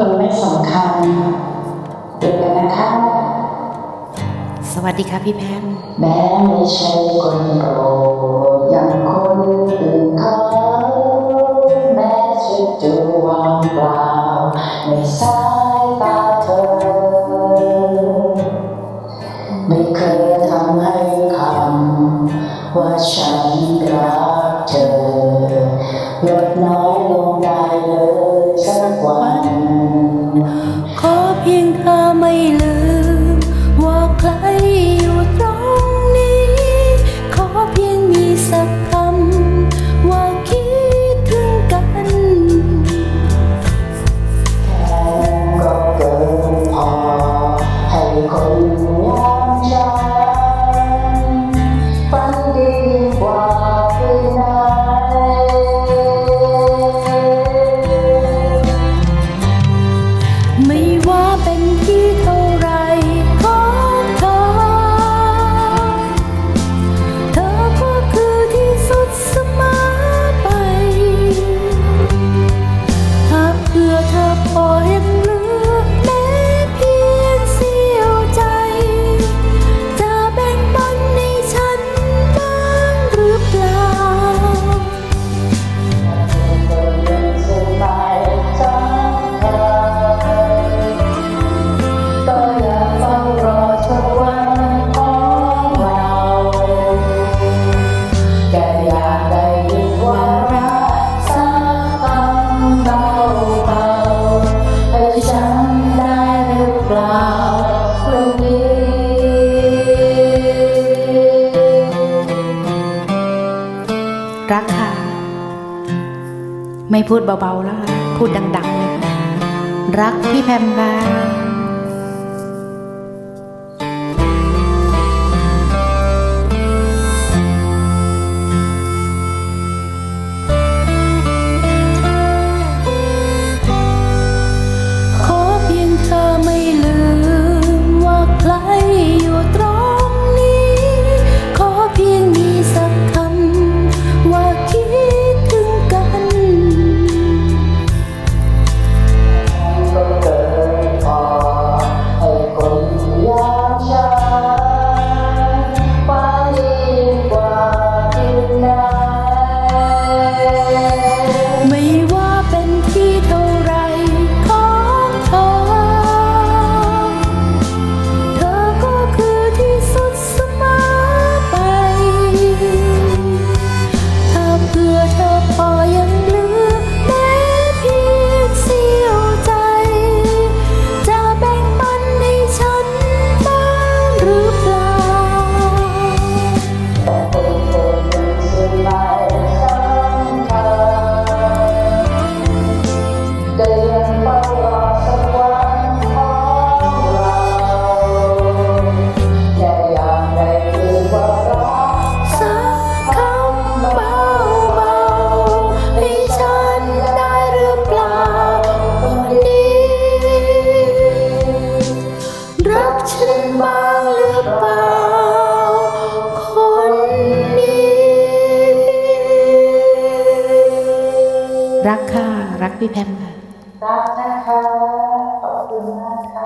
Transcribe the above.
คนไม่สำคัญเดี๋ยวกันนะคะสวัสดีค่ะพี่แพมแม้ไม่ใช่คนโปรอย่างคนอื่นเขาแม้จะดูว่างเปล่าในสายตาเธอ ไม่เคยทำให้คำว่าฉันรักเธอลดน้อยลงได้เลยสักว่า พียงข้าไม่ลืม ว่าใครอยู่ตรงนี้ ขอเพียงมีสักค ไม่พูดเบาๆแล้ว พูดดังๆเลยรักพี่แพมค่ะ บ้างหรือเปล่า คนนี้ รักค่ะ รักพี่แพมค่ะ รักนะคะ ขอบคุณมากค่ะ